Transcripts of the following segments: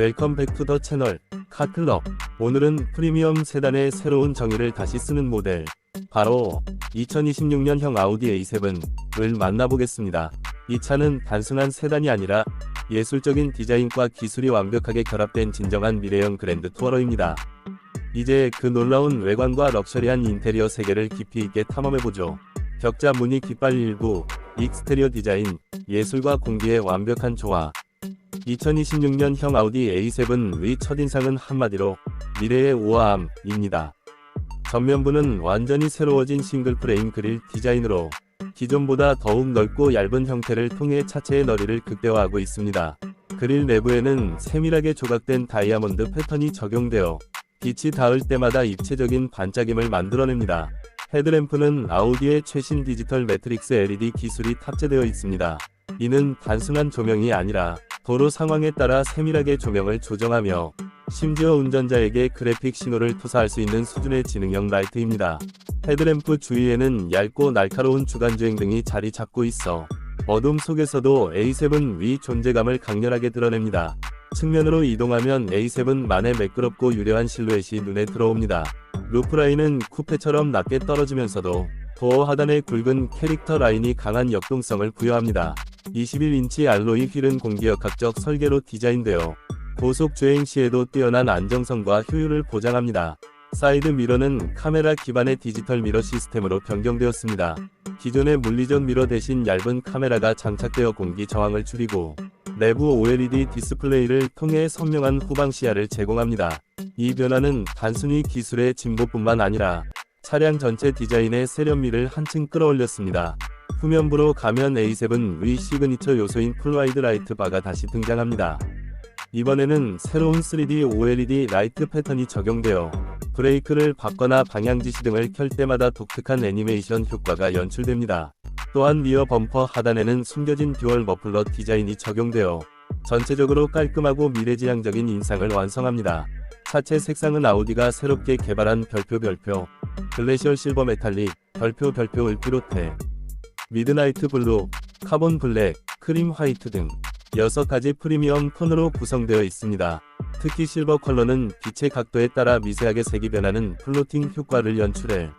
웰컴 백 투 더 채널 카클럽 오늘은 프리미엄 세단의 새로운 정의를 다시 쓰는 모델 바로 2026년형 아우디 A7을 만나보겠습니다. 이 차는 단순한 세단이 아니라 예술적인 디자인과 기술이 완벽하게 결합된 진정한 미래형 그랜드 투어러입니다. 이제 그 놀라운 외관과 럭셔리한 인테리어 세계를 깊이 있게 탐험해보죠. 격자 무늬 깃발 일부, 익스테리어 디자인, 예술과 공기의 완벽한 조화. 2026년형 아우디 A7의 첫인상은 한마디로 미래의 우아함입니다. 전면부는 완전히 새로워진 싱글 프레임 그릴 디자인으로 기존보다 더욱 넓고 얇은 형태를 통해 차체의 너리를 극대화하고 있습니다. 그릴 내부에는 세밀하게 조각된 다이아몬드 패턴이 적용되어 빛이 닿을 때마다 입체적인 반짝임을 만들어냅니다. 헤드램프는 아우디의 최신 디지털 매트릭스 LED 기술이 탑재되어 있습니다. 이는 단순한 조명이 아니라 도로 상황에 따라 세밀하게 조명을 조정하며 심지어 운전자에게 그래픽 신호를 투사할 수 있는 수준의 지능형 라이트입니다. 헤드램프 주위에는 얇고 날카로운 주간주행 등이 자리 잡고 있어 어둠 속에서도 A7 위 존재감을 강렬하게 드러냅니다. 측면으로 이동하면 A7 만의 매끄럽고 유려한 실루엣이 눈에 들어옵니다. 루프라인은 쿠페처럼 낮게 떨어지면서도 도어 하단의 굵은 캐릭터 라인이 강한 역동성을 부여합니다. 21인치 알로이 휠은 공기역학적 설계로 디자인되어 고속 주행 시에도 뛰어난 안정성과 효율을 보장합니다. 사이드 미러는 카메라 기반의 디지털 미러 시스템으로 변경되었습니다. 기존의 물리적 미러 대신 얇은 카메라가 장착되어 공기 저항을 줄이고 내부 OLED 디스플레이를 통해 선명한 후방 시야를 제공합니다. 이 변화는 단순히 기술의 진보뿐만 아니라 차량 전체 디자인의 세련미를 한층 끌어올렸습니다. 후면부로 가면 A7의 시그니처 요소인 풀와이드 라이트 바가 다시 등장합니다. 이번에는 새로운 3D OLED 라이트 패턴이 적용되어 브레이크를 밟거나 방향 지시 등을 켤 때마다 독특한 애니메이션 효과가 연출됩니다. 또한 리어 범퍼 하단에는 숨겨진 듀얼 머플러 디자인이 적용되어 전체적으로 깔끔하고 미래지향적인 인상을 완성합니다. 차체 색상은 아우디가 새롭게 개발한 별표 별표, 글래시얼 실버 메탈릭, 별표 별표를 비롯해 미드나이트 블루, 카본 블랙, 크림 화이트 등 6가지 프리미엄 톤으로 구성되어 있습니다. 특히 실버 컬러는 빛의 각도에 따라 미세하게 색이 변하는 플로팅 효과를 연출해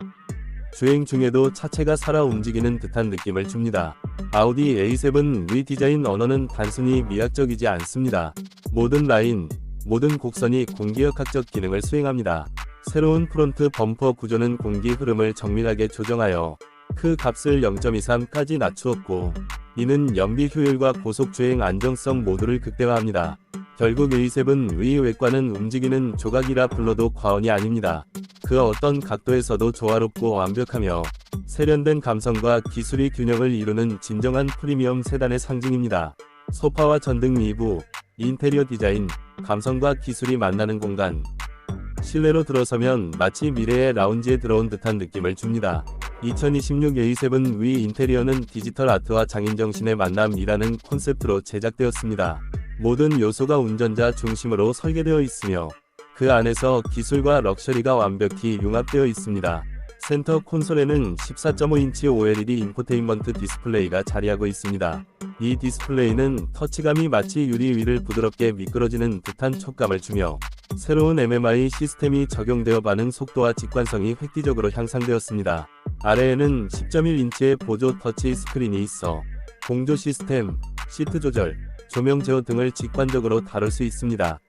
주행 중에도 차체가 살아 움직이는 듯한 느낌을 줍니다. 아우디 A7 위 디자인 언어는 단순히 미학적이지 않습니다. 모든 라인, 모든 곡선이 공기역학적 기능을 수행합니다. 새로운 프론트 범퍼 구조는 공기 흐름을 정밀하게 조정하여 그 값을 0.23까지 낮추었고 이는 연비 효율과 고속 주행 안정성 모두를 극대화합니다. 결국 A7 위 외관은 움직이는 조각이라 불러도 과언이 아닙니다. 그 어떤 각도에서도 조화롭고 완벽하며 세련된 감성과 기술이 균형을 이루는 진정한 프리미엄 세단의 상징입니다. 소파와 전등 미부, 인테리어 디자인, 감성과 기술이 만나는 공간. 실내로 들어서면 마치 미래의 라운지에 들어온 듯한 느낌을 줍니다. 2026 A7 위 인테리어는 디지털 아트와 장인정신의 만남이라는 콘셉트로 제작되었습니다. 모든 요소가 운전자 중심으로 설계되어 있으며 그 안에서 기술과 럭셔리가 완벽히 융합되어 있습니다. 센터 콘솔에는 14.5인치 OLED 인포테인먼트 디스플레이가 자리하고 있습니다. 이 디스플레이는 터치감이 마치 유리 위를 부드럽게 미끄러지는 듯한 촉감을 주며 새로운 MMI 시스템이 적용되어 반응 속도와 직관성이 획기적으로 향상되었습니다. 아래에는 10.1인치의 보조 터치 스크린이 있어 공조 시스템, 시트 조절, 조명 제어 등을 직관적으로 다룰 수 있습니다.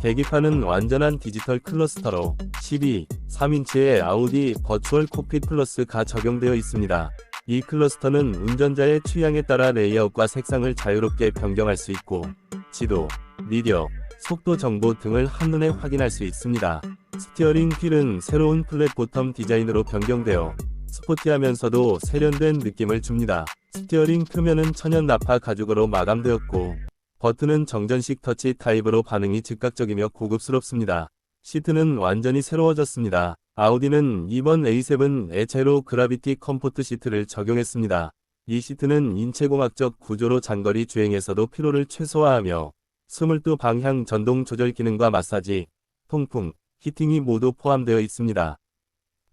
계기판은 완전한 디지털 클러스터로 12, 3인치의 아우디 버추얼 콕핏 플러스가 적용되어 있습니다. 이 클러스터는 운전자의 취향에 따라 레이아웃과 색상을 자유롭게 변경할 수 있고 지도, 미디어, 속도 정보 등을 한눈에 확인할 수 있습니다. 스티어링 휠은 새로운 플랫 보텀 디자인으로 변경되어 스포티하면서도 세련된 느낌을 줍니다. 스티어링 표면은 천연 나파 가죽으로 마감되었고 버튼은 정전식 터치 타입으로 반응이 즉각적이며 고급스럽습니다. 시트는 완전히 새로워졌습니다. 아우디는 이번 A7에 제로 그라비티 컴포트 시트를 적용했습니다. 이 시트는 인체공학적 구조로 장거리 주행에서도 피로를 최소화하며 22방향 전동 조절 기능과 마사지, 통풍, 히팅이 모두 포함되어 있습니다.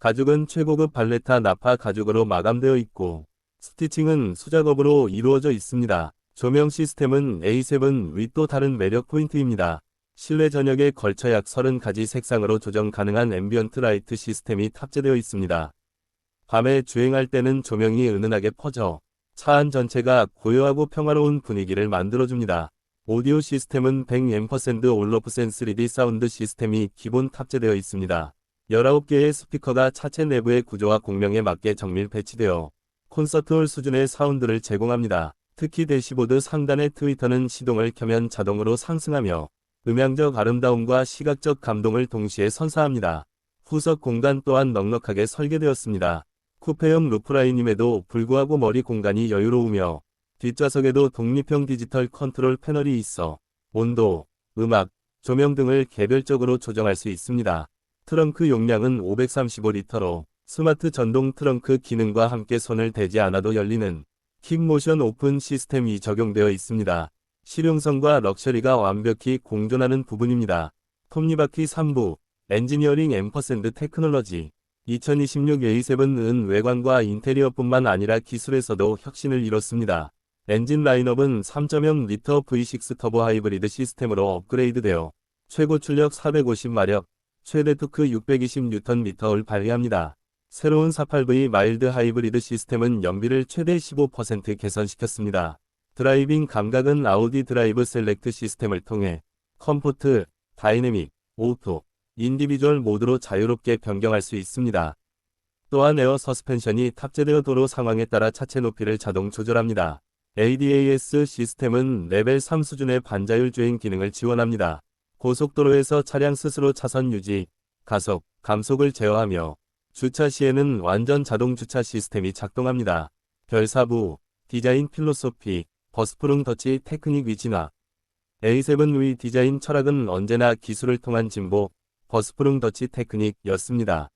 가죽은 최고급 발레타 나파 가죽으로 마감되어 있고 스티칭은 수작업으로 이루어져 있습니다. 조명 시스템은 A7 윗도 다른 매력 포인트입니다. 실내 전역에 걸쳐 약 30가지 색상으로 조정 가능한 앰비언트 라이트 시스템이 탑재되어 있습니다. 밤에 주행할 때는 조명이 은은하게 퍼져 차 안 전체가 고요하고 평화로운 분위기를 만들어줍니다. 오디오 시스템은 100% 올로프센 3D 사운드 시스템이 기본 탑재되어 있습니다. 19개의 스피커가 차체 내부의 구조와 공명에 맞게 정밀 배치되어 콘서트홀 수준의 사운드를 제공합니다. 특히 대시보드 상단의 트위터는 시동을 켜면 자동으로 상승하며 음향적 아름다움과 시각적 감동을 동시에 선사합니다. 후석 공간 또한 넉넉하게 설계되었습니다. 쿠페형 루프라인임에도 불구하고 머리 공간이 여유로우며 뒷좌석에도 독립형 디지털 컨트롤 패널이 있어 온도, 음악, 조명 등을 개별적으로 조정할 수 있습니다. 트렁크 용량은 535리터로 스마트 전동 트렁크 기능과 함께 손을 대지 않아도 열리는 킥모션 오픈 시스템이 적용되어 있습니다. 실용성과 럭셔리가 완벽히 공존하는 부분입니다. 톱니바퀴 3부, 엔지니어링 앰퍼샌드 테크놀로지 2026 A7은 외관과 인테리어뿐만 아니라 기술에서도 혁신을 이뤘습니다. 엔진 라인업은 3.0 리터 V6 터보 하이브리드 시스템으로 업그레이드되어 최고 출력 450마력, 최대 토크 620Nm을 발휘합니다. 새로운 48V 마일드 하이브리드 시스템은 연비를 최대 15% 개선시켰습니다. 드라이빙 감각은 아우디 드라이브 셀렉트 시스템을 통해 컴포트, 다이내믹, 오토, 인디비주얼 모드로 자유롭게 변경할 수 있습니다. 또한 에어 서스펜션이 탑재되어 도로 상황에 따라 차체 높이를 자동 조절합니다. ADAS 시스템은 레벨 3 수준의 반자율 주행 기능을 지원합니다. 고속도로에서 차량 스스로 차선 유지, 가속, 감속을 제어하며 주차 시에는 완전 자동 주차 시스템이 작동합니다. 별사부, 디자인 필로소피, 버스프릉 더치 테크닉 위진화 A7의 디자인 철학은 언제나 기술을 통한 진보, 버스프릉 더치 테크닉이었습니다.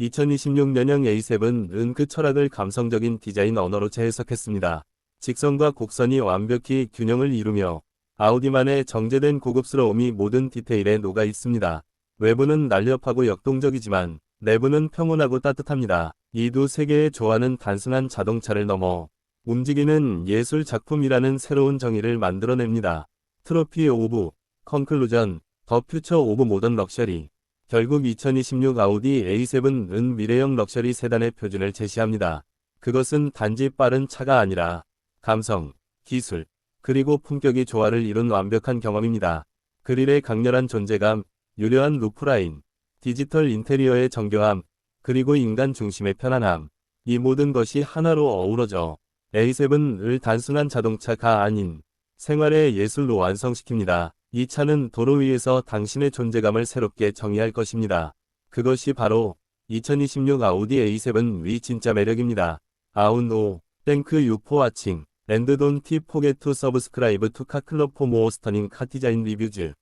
2026년형 A7은 그 철학을 감성적인 디자인 언어로 재해석했습니다. 직선과 곡선이 완벽히 균형을 이루며 아우디만의 정제된 고급스러움이 모든 디테일에 녹아 있습니다. 외부는 날렵하고 역동적이지만 내부는 평온하고 따뜻합니다. 이 두 세계의 조화는 단순한 자동차를 넘어 움직이는 예술 작품이라는 새로운 정의를 만들어냅니다. 트로피 오브, 컨클루전, 더 퓨처 오브 모던 럭셔리. 결국 2026 아우디 A7은 미래형 럭셔리 세단의 표준을 제시합니다. 그것은 단지 빠른 차가 아니라 감성, 기술, 그리고 품격이 조화를 이룬 완벽한 경험입니다. 그릴의 강렬한 존재감, 유려한 루프라인, 디지털 인테리어의 정교함, 그리고 인간 중심의 편안함. 이 모든 것이 하나로 어우러져 A7을 단순한 자동차가 아닌 생활의 예술로 완성시킵니다. 이 차는 도로 위에서 당신의 존재감을 새롭게 정의할 것입니다. 그것이 바로 2026 아우디 A7 위 진짜 매력입니다. 아웃 노, 땡크 유포 와칭, 랜드 돈티 포겟 투 서브스크라이브 투 카클럽 포 모어 스터닝 카 디자인 리뷰즈.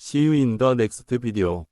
See you in the next video.